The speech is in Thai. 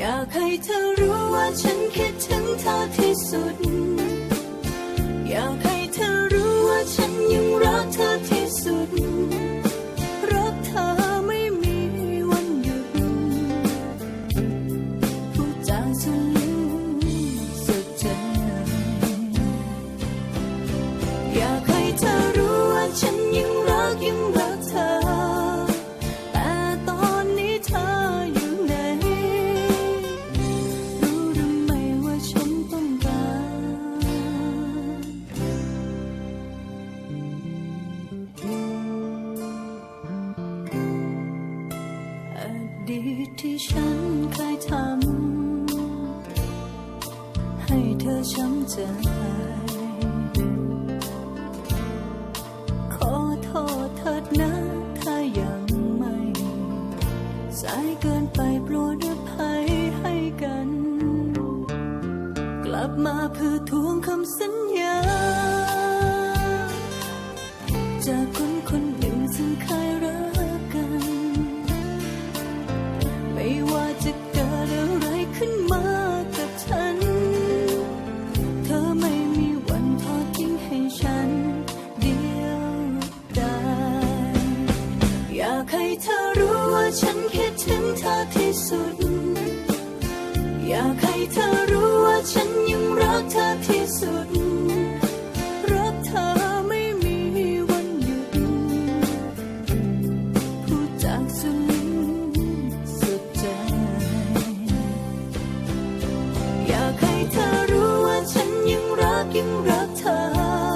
อยากให้เธอรู้ว่าฉันคิดถึงเธอที่สุด อยากให้เธอรู้ว่าฉันยังรักเธอที่สุด รักเธอไม่มีวันหยุดพูดจาสุลึกสุดใจอยากให้เธอรู้ว่าฉันยังรักยัง ดีตที่ฉันเคยทำให้เธอช้ำใจขอโทษเถิดนะถ้ายังไม่ สายเกินไปโปรดอภัยให้กัน กลับมาเพื่อทวงคำสัญญาจาก ว่าฉันคิดถึงเธอที่สุด อยากให้เธอรู้ว่าฉันยังรักเธอที่สุด รักเธอไม่มีวันหยุด พูดจากสุดลึกสุดใจ อยากให้เธอรู้ว่าฉันยังรักยังรักเธอ